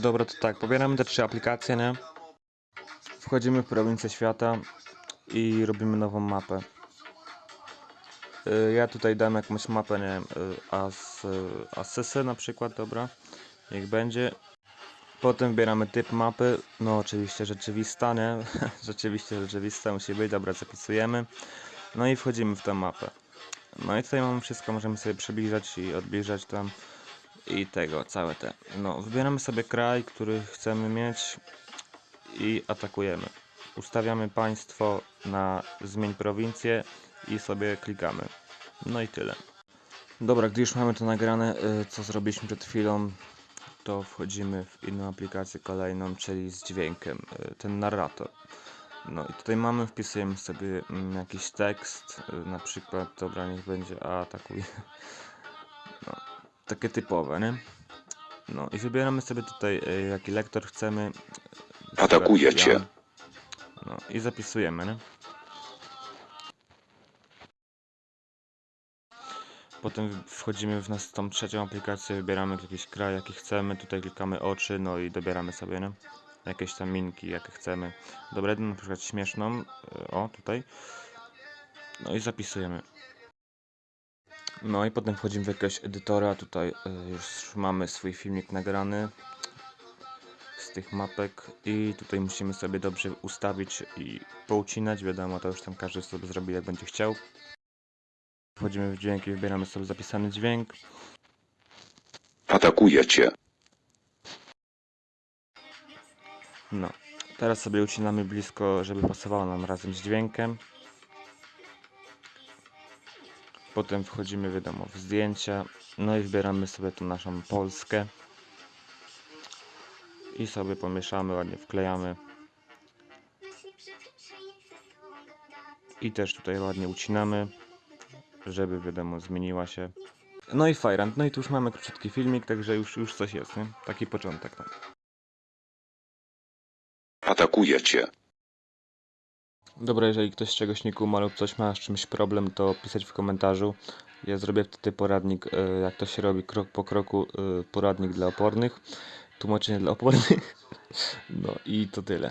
Dobra, to tak, pobieramy te trzy aplikacje, nie? Wchodzimy w prowincję świata i robimy nową mapę. Y, Ja tutaj dam jakąś mapę, nie wiem, y, As, y, Assysy na przykład, dobra, niech będzie. Potem wybieramy typ mapy, no oczywiście rzeczywista, nie? rzeczywiście rzeczywista musi być, dobra, zapisujemy. No i wchodzimy w tę mapę. No i tutaj mamy wszystko, możemy sobie przybliżać i odbliżać tam i tego, całe te. No, wybieramy sobie kraj, który chcemy mieć i atakujemy. Ustawiamy państwo na zmień prowincję i sobie klikamy. No i tyle. Dobra, gdy już mamy to nagrane, y, co zrobiliśmy przed chwilą, to wchodzimy w inną aplikację kolejną, czyli z dźwiękiem, y, ten narrator. No i tutaj mamy, wpisujemy sobie mm, jakiś tekst, y, na przykład, dobra, niech będzie a atakuj. No, takie typowe, nie? No i wybieramy sobie tutaj y, jaki lektor chcemy. Atakuje cię. No i zapisujemy, nie? Potem wchodzimy w nas tą trzecią aplikację, wybieramy jakiś kraj, jaki chcemy, tutaj klikamy oczy, no i dobieramy sobie, nie? Jakieś tam minki, jakie chcemy. Dobra, jedną na przykład śmieszną, y, o tutaj. No i zapisujemy. No i potem wchodzimy w jakiegoś edytora, tutaj y, już mamy swój filmik nagrany z tych mapek i tutaj musimy sobie dobrze ustawić i poucinać, wiadomo, to już tam każdy sobie zrobi jak będzie chciał. Wchodzimy w dźwięk i wybieramy sobie zapisany dźwięk. Atakuje cię. No, teraz sobie ucinamy blisko, żeby pasowało nam razem z dźwiękiem. Potem wchodzimy, wiadomo, w zdjęcia. No i wybieramy sobie tu naszą Polskę. I sobie pomieszamy, ładnie wklejamy. I też tutaj ładnie ucinamy, żeby wiadomo, zmieniła się. No i Fajrant, no i tu już mamy krótki filmik, także już, już coś jest, nie? Taki początek, tak. Atakuje cię. Dobra, jeżeli ktoś czegoś nie kuma lub coś ma z czymś problem, to pisać w komentarzu. Ja zrobię wtedy poradnik, e, jak to się robi krok po kroku, e, poradnik dla opornych, tłumaczenie dla opornych. No i to tyle.